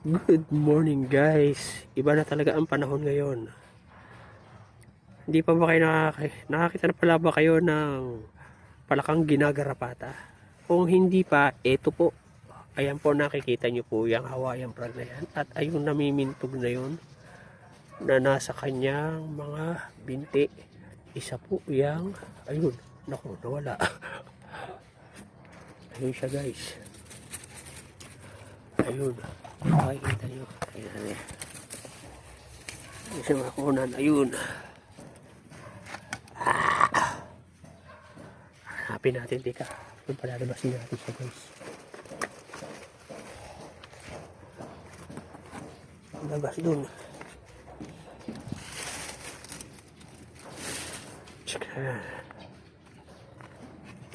Good morning guys. Iba na talaga ang panahon ngayon. Hindi pa ba kayo nakaki- nakakita na pala ba kayo ng palakang ginagarapata? Kung hindi pa, eto po. Ayan po nakikita nyo po yung Hawaiian frog na yan. At ayun namimintog na yun na nasa kanyang mga binti. Isa po yung, ayun, naku, nawala. ayun siya guys. Ayun. Makikita nyo. Ayan eh. Siya makunan. Ayun. Ah. Hanapin natin. Teka. Yung palalabasin natin siya guys. Labas dun. Tsaka.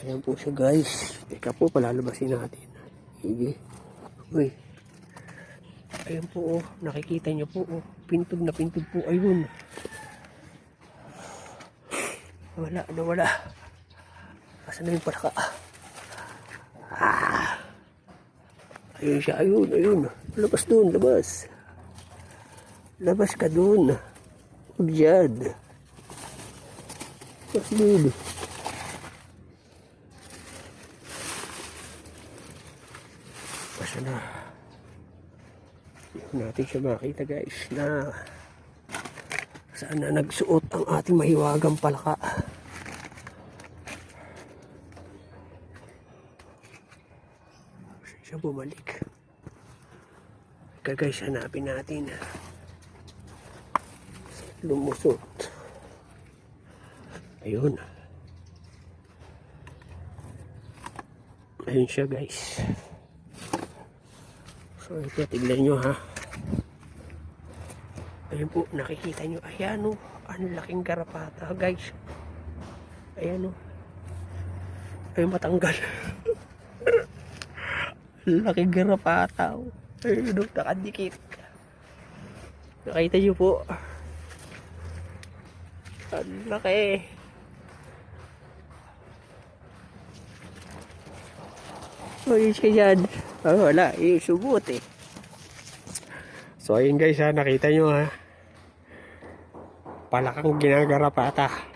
Ayan po siya guys. Teka po, palalabasin natin. Sige. Uy. Ayan po, oh. nakikita niyo po, oh. pintog na pintog po, ayun. Wala, nawala. Asan na yung palaka? Ah. Ayun siya, ayun, ayun. Labas dun, labas. Labas ka dun. Huwag dyan. Labas dun. Basta na. Hindi natin siya makita guys na saan na nagsuot ang ating mahiwagang palaka. Siya bumalik? Kaya guys, hanapin natin. Lumusot. Ayun. Ayun siya guys. So ito, tignan nyo ha. Ayun po, nakikita nyo. Ayan o, ang laking garapata guys. Ayan o. Ayun matanggal. laking garapata o. Ayun o, nakadikit. Nakita nyo po. Ang laki. Uy, ka dyan. Oh, wala. Subot eh. So, ayun guys ha. Nakita nyo ha. Palakang ginagarapata.